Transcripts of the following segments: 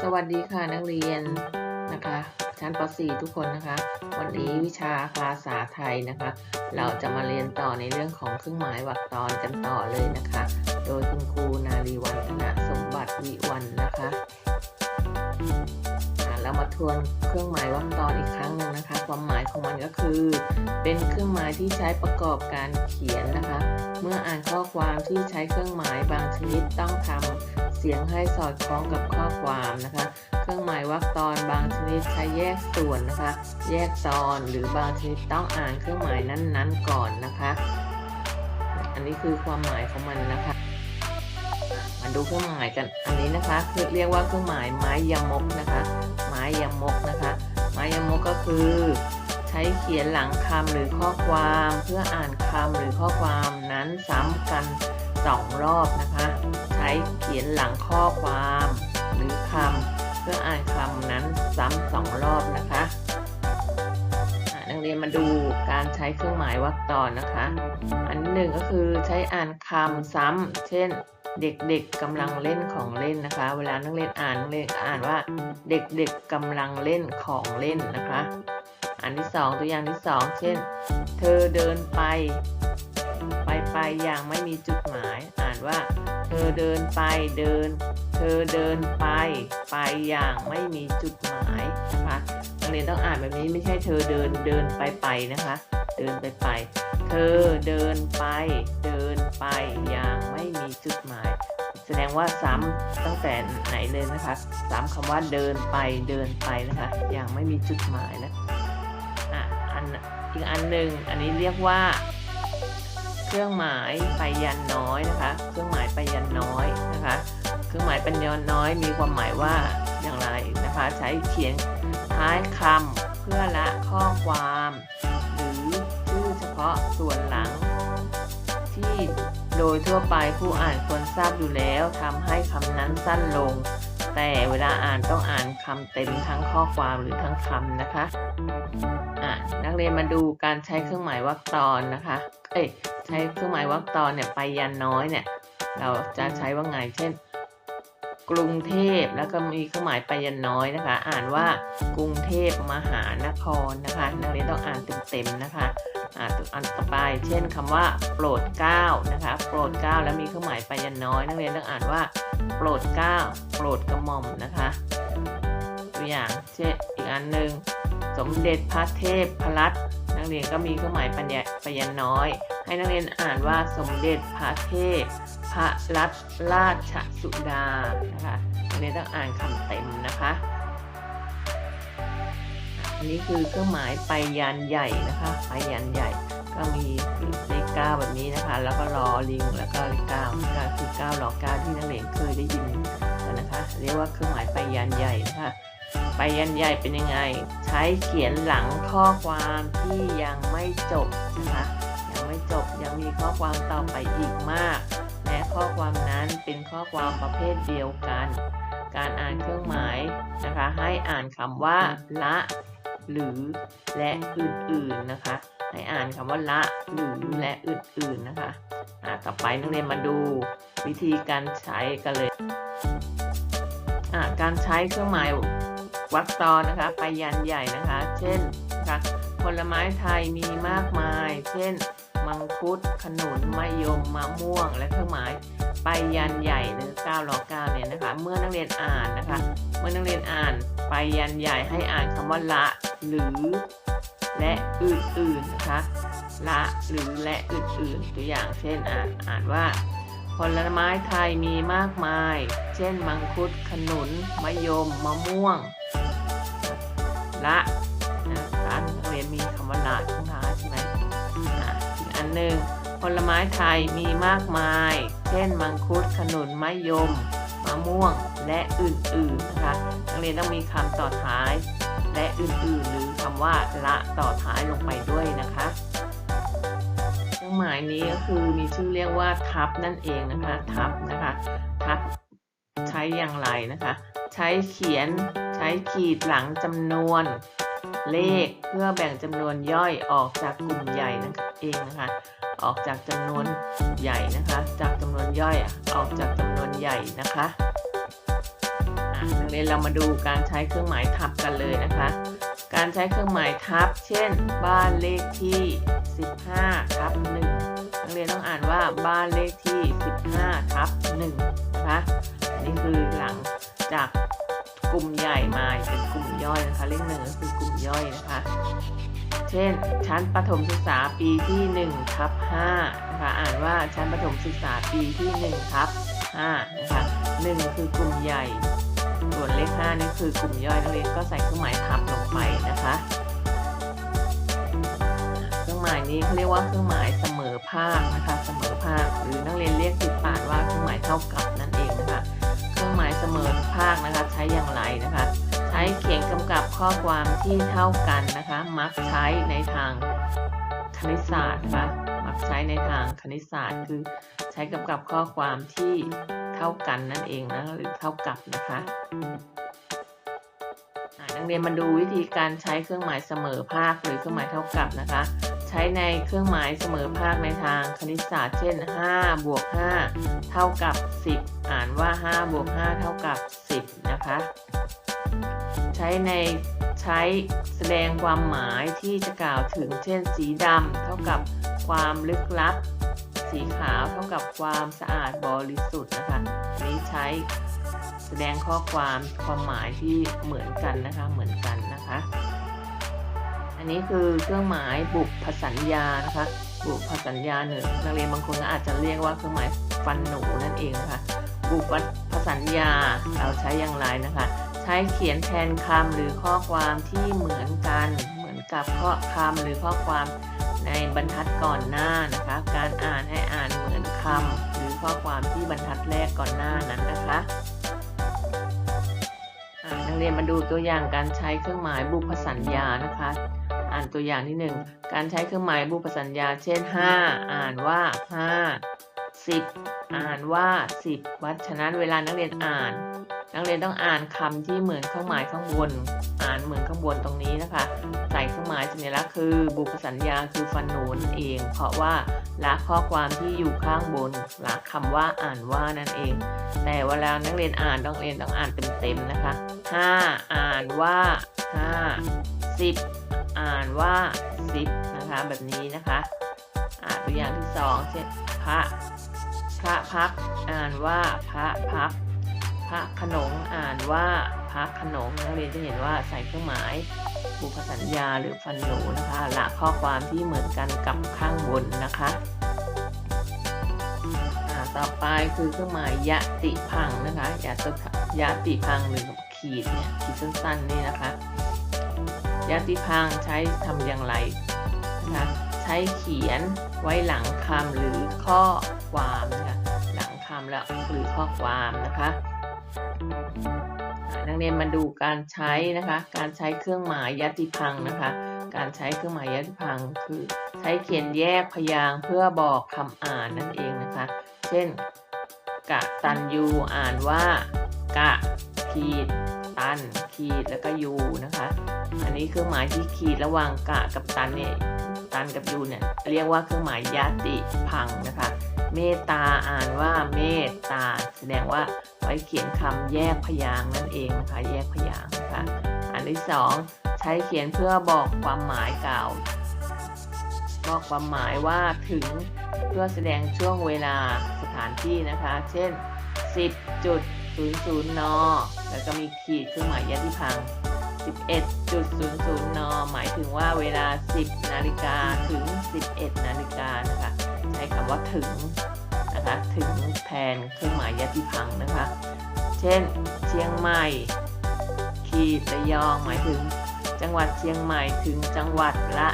สวัสดีค่ะนักเรียนนะคะ ชั้นป .4 ทุกคนนะคะ วันนี้วิชาภาษาไทยนะคะ เราจะมาเรียนต่อในเรื่องของเครื่องหมายวรรคตอนกันต่อเลยนะคะ โดยคุณครูนารีวันธนสมบัติวิวันนะคะเรามาทวนเครื่องหมายวรรคตอนอีกครั้งหนึ่งนะคะ ความหมายของมันก็คือ เป็นเครื่องหมายที่ใช้ประกอบการเขียนนะคะ เมื่ออ่านข้อความที่ใช้เครื่องหมายบางชนิดต้องทำ เสียงให้สอดคล้องกับข้อความนะคะ เครื่องหมายวรรคตอนบางชนิดใช้แยกส่วนนะคะ แยกตอนหรือบางชนิดต้องอ่านเครื่องหมายนั้นๆก่อนนะคะ อันนี้คือความหมายของมันนะคะมาดูเครื่องหมายกันอันนี้นะคะคือเรียกว่าเครื่องหมายไม้ยมกนะคะ ไม้ยมกนะคะ ไม้ยมกก็คือใช้เขียนหลังคำหรือข้อความเพื่ออ่านคำหรือข้อความนั้นซ้ำกัน สองรอบนะคะ ใช้เขียนหลังข้อความ หรือคำเพื่ออ่านคำนั้นซ้ำสองรอบนะคะนักเรียนมาดูการใช้เครื่องหมายวรรคตอนนะคะ อันหนึ่งก็คือใช้อ่านคำซ้ำเช่นเด็กๆกำลังเล่นของเล่นนะคะ เวลานักเรียนอ่านนักเรียนอ่านว่าเด็กๆกำลังเล่นของเล่นนะคะ อันที่สองตัวอย่างที่สองเช่น เธอเดินไป ไปไป อย่างไม่มีจุดหมาย อ่านว่า เธอเดินไปเดิน เธอเดินไป ไปอย่างไม่มีจุดหมายนะคะนักเรียนต้องอ่านแบบนี้ไม่ใช่เธอเดินเดินไปไปนะคะ เดินไปไป เธอเดินไป เดินไปอย่างไม่มีจุดหมาย แสดงว่าซ้ำตั้งแต่ไหนเลยนะคะซ้ำคำว่าเดินไปเดินไปนะคะ อย่างไม่มีจุดหมายนะอะอันอีกอันหนึ่งอันนี้เรียกว่า เครื่องหมายไปยันน้อยนะคะ เครื่องหมายไปยันน้อยนะคะ เครื่องหมายไปยันน้อยมีความหมายว่าอย่างไรนะคะ ใช้เขียนท้ายคำเพื่อละข้อความ หรือชื่อเฉพาะส่วนหลัง ที่โดยทั่วไปผู้อ่านควรทราบอยู่แล้วทำให้คำนั้นสั้นลง แต่เวลาอ่านต้องอ่านคำเต็มทั้งข้อความหรือทั้งคำนะคะอะนักเรียนมาดูการใช้เครื่องหมายวรรคตอนนะคะ เอ้ยใช้เครื่องหมายวรรคตอนเนี่ยไปยันน้อยเนี่ย เราจะใช้ว่าไงเช่น กรุงเทพแล้วก็มีเครื่องหมายไปยันน้อยนะคะ อ่านว่ากรุงเทพมหานครนะคะ นักเรียนต้องอ่านเต็มๆนะคะ อ่าอันต่อไป เช่นคำว่า โปรดเก้านะคะโปรดเก้าแล้วมีเครื่องหมายไปยันน้อยนักเรียนต้องอ่านว่า โปรดเก้าโปรดกระหม่อมนะคะตัวอย่างเช่นอีกอันหนึ่งสมเด็จพระเทพพรัตน์นักเรียนก็มีเครื่องหมายปัญญาปยันน้อย ให้นักเรียนอ่านว่าสมเด็จพระเทพพระรัตราชสุดานะคะนักเรียนต้องอ่านคำเต็มนะคะ อันนี้คือเครื่องหมายไปยันใหญ่นะคะไปยันใหญ่ ก็มีเลขเก้าแบบนี้นะคะ แล้วก็รอลิงแล้วก็เลขเก้าก็คือเก้ารอเก้าที่นักเรียนเคยได้ยินกันนะคะ เรียกว่าเครื่องหมายไปยันใหญ่นะคะไปยันใหญ่เป็นยังไง ใช้เขียนหลังข้อความที่ยังไม่จบนะคะยังไม่จบยังมีข้อความต่อไปอีกมากและข้อความนั้นเป็นข้อความประเภทเดียวกัน การอ่านเครื่องหมายนะคะ ให้อ่านคำว่าละ หรือและอื่นๆนะคะให้อ่านคำว่าละหรือและอื่นๆนะคะอ่าต่อไปนักเรียนมาดูวิธีการใช้กันเลยอ่าการใช้เครื่องหมายวรรคตอนนะคะ ไปยันใหญ่นะคะ เช่นนะคะผลไม้ไทยมีมากมาย เช่น มังคุดขนุนมะยมมะม่วง และเครื่องหมาย ไปยันใหญ่หรือ9รอ9เนี่ยนะคะ เมื่อนักเรียนอ่านนะคะ เมื่อนักเรียนอ่านไปยันใหญ่ให้อ่านคำว่าละหรือ และอื่นๆนะคะ ละหรือและอื่นๆตัวอย่างเช่นอ่านอ่านว่าผลไม้ไทยมีมากมาย เช่น มังคุด ขนุน มะยม มะม่วง ละนะกานักเรียนมีคำว่าละข้างท้ายใช่ไหมอะอีกอันหนึ่ง ผลไม้ไทยมีมากมาย เช่น มังคุด ขนุนมะยม มะม่วง และอื่นๆ นะคะ นักเรียนต้องมีคำต่อท้าย และอื่นๆ หรือคำว่าละต่อท้ายลงไปด้วยนะคะเครื่องหมายนี้ก็คือมีชื่อเรียกว่าทับนั่นเองนะคะ ทับนะคะ ทับใช้อย่างไรนะคะ ใช้เขียน ใช้ขีดหลังจำนวนเลขเพื่อแบ่งจำนวนย่อยออกจากกลุ่มใหญ่นั่น เองนะคะ ออกจากจำนวนใหญ่นะคะ จากจำนวนย่อยอะออกจากจำนวนใหญ่นะคะอะนักเรียนเรามาดูการใช้เครื่องหมายทับกันเลยนะคะ การใช้เครื่องหมายทับ เช่น บ้านเลขที่ 15ทับ1นักเรียนต้องอ่านว่าบ้านเลขที่ 15ทับ1นะคะอันนี้คือหลังจากกลุ่มใหญ่มาเป็นกลุ่มย่อยนะคะ เลขหนึ่งก็คือกลุ่มย่อยนะคะ เช่น ชั้นประถมศึกษาปีที่1ทับ5นะคะอ่านว่าชั้นประถมศึกษาปีที่1ทับ5นะคะ1คือกลุ่มใหญ่ส่วนเลข5นี่คือกลุ่มย่อยนักเรียนก็ใส่เครื่องหมายทับลงไปนะคะเครื่องหมายนี้เขาเรียกว่าเครื่องหมายเสมอภาคนะคะเสมอภาคหรือนักเรียนเรียกติดปากว่าเครื่องหมายเท่ากับนั่นเองนะคะเครื่องหมายเสมอภาคนะคะใช้อย่างไรนะคะ ใช้เขียนกำกับข้อความที่เท่ากันนะคะ มักใช้ในทางคณิตศาสตร์นะคะมักใช้ในทางคณิตศาสตร์ คือใช้กำกับข้อความที่เท่ากันนั่นเองนะหรือเท่ากับนะคะนักเรียนมาดูวิธีการใช้เครื่องหมายเสมอภาคหรือเครื่องหมายเท่ากับนะคะ ใช้ในเครื่องหมายเสมอภาคในทางคณิตศาสตร์ เช่น5บวก5เท่ากับ 10 อ่านว่า5บวก5เท่ากับ 10 นะคะ ช้ในใช้แสดงความหมายที่จะกล่าวถึง เช่น สีดำเท่ากับความลึกลับ สีขาวเท่ากับความสะอาดบริสุทธิ์นะคะนี้ใช้แสดงข้อความความหมายที่เหมือนกันนะคะเหมือนกันนะคะ อันนี้คือเครื่องหมายบุพสัญญานะคะบุพสัญญาหนึ่งนักเรียนบางคนก็อาจจะเรียกว่าเครื่องหมายฟันหนูนั่นเองนะคะบุพสัญญาเราใช้อย่างไรนะคะ ช้เขียนแทนคำหรือข้อความที่เหมือนกัน เหมือนกับข้อคำหรือข้อความในบรรทัดก่อนหน้านะคะ การอ่านให้อ่านเหมือนคำหรือข้อความที่บรรทัดแรกก่อนหน้านั้นนะคะนักเรียนมาดูตัวอย่างการใช้เครื่องหมายบุพสัญญานะคะ อ่านตัวอย่างที่หนึ่งการใช้เครื่องหมายบุพสัญญา เช่น 5 อ่านว่า 5 10 อ่านว่า 10 วัดฉะนั้นเวลานักเรียนอ่าน นักเรียนต้องอ่านคำที่เหมือนเครื่องหมายข้างบน อ่านเหมือนข้างบนตรงนี้นะคะ ใส่เครื่องหมายสัญลักษณ์คือบุพสัญญาคือฟันหนูนเอง เพราะว่าละข้อความที่อยู่ข้างบนละคำว่าอ่านว่านั่นเอง แต่เวลานักเรียนอ่านต้องเรียนต้องอ่านเต็มๆนะคะ5อ่านว่า5 10 อ่านว่า 10 นะคะ แบบนี้นะคะ อ่านตัวอย่างที่ 2 เช่นพระพระพัก อ่านว่าพระพัก พระขนงอ่านว่าพระขนงนักเรียนจะเห็นว่าใส่เครื่องหมายบุพสัญญาหรือฟันหนูนะคะละข้อความที่เหมือนกันกับข้างบนนะคะต่อไปคือเครื่องหมายยะติพังนะคะยะติยะติพังหรือขีดเนี่ยขีดสั้นๆนี่นะคะยะติพังใช้ทำอย่างไรนะคะใช้เขียนไว้หลังคำหรือข้อความนะคะหลังคำแล้วหรือข้อความนะคะ นักเรียนมาดูการใช้นะคะ การใช้เครื่องหมายยัติพังนะคะ การใช้เครื่องหมายยัติพังคือใช้เขียนแยกพยางเพื่อบอกคำอ่านนั่นเองนะคะ เช่น กะตันยูอ่านว่า กะขีดตันขีดแล้วก็ยูนะคะ อันนี้เครื่องหมายที่ขีดระหว่างกะกับตันเนี่ยตันกับยูเนี่ยเรียกว่าเครื่องหมายยติพังนะคะ เมตตาอ่านว่าเมตตา แสดงว่า ไว้เขียนคำแยกพยางค์นั่นเองนะคะ แยกพยางค์นะคะอันที่สองใช้เขียนเพื่อบอกความหมายกล่าวบอกความหมายว่าถึงเพื่อแสดงช่วงเวลาสถานที่นะคะ เช่น 10.00 น แล้วก็มีขีดเครื่องหมายยติพัง 11.00 น หมายถึงว่าเวลา 10 นาฬิกาถึง 11 นาฬิกานะคะ ใช้คำว่าถึง นะคะถึงแทนเครื่องหมายยติพังนะคะ เช่น เชียงใหม่ ขีดระยองหมายถึง จังหวัดเชียงใหม่ถึงจังหวัดละ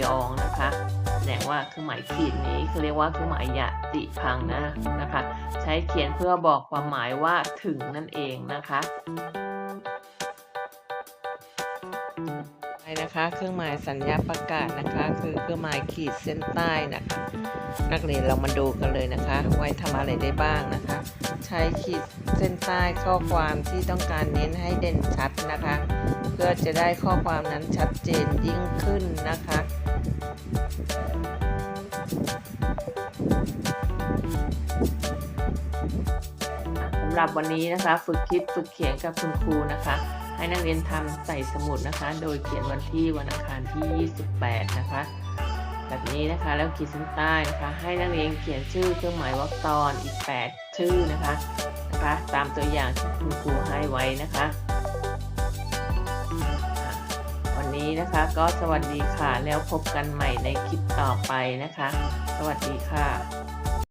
ยองนะคะแสดงว่าเครื่องหมายขีดนี้คือเรียกว่าเครื่องหมายยติพังนะนะคะ ใช้เขียนเพื่อบอกความหมายว่าถึงนั่นเองนะคะ นะคะ เครื่องหมายสัญญาประกาศนะคะ คือเครื่องหมายขีดเส้นใต้นะคะ นักเรียนเรามาดูกันเลยนะคะ ไว้ทำอะไรได้บ้างนะคะ ใช้ขีดเส้นใต้ข้อความที่ต้องการเน้นให้เด่นชัดนะคะ เพื่อจะได้ข้อความนั้นชัดเจนยิ่งขึ้นนะคะสำหรับวันนี้นะคะ ฝึกคิดฝึกเขียนกับคุณครูนะคะ ให้นักเรียนทำใส่สมุดนะคะ โดยเขียนวันที่วันอังคารที่ 28 นะคะ แบบนี้นะคะแล้วขีดเส้นใต้นะคะ ให้นักเรียนเขียนชื่อเครื่องหมายวรรคตอนอีก 8 ชื่อนะคะนะคะ ตามตัวอย่างที่คุณครูให้ไว้นะคะอะวันนี้นะคะก็สวัสดีค่ะแล้วพบกันใหม่ในคลิปต่อไปนะคะ สวัสดีค่ะ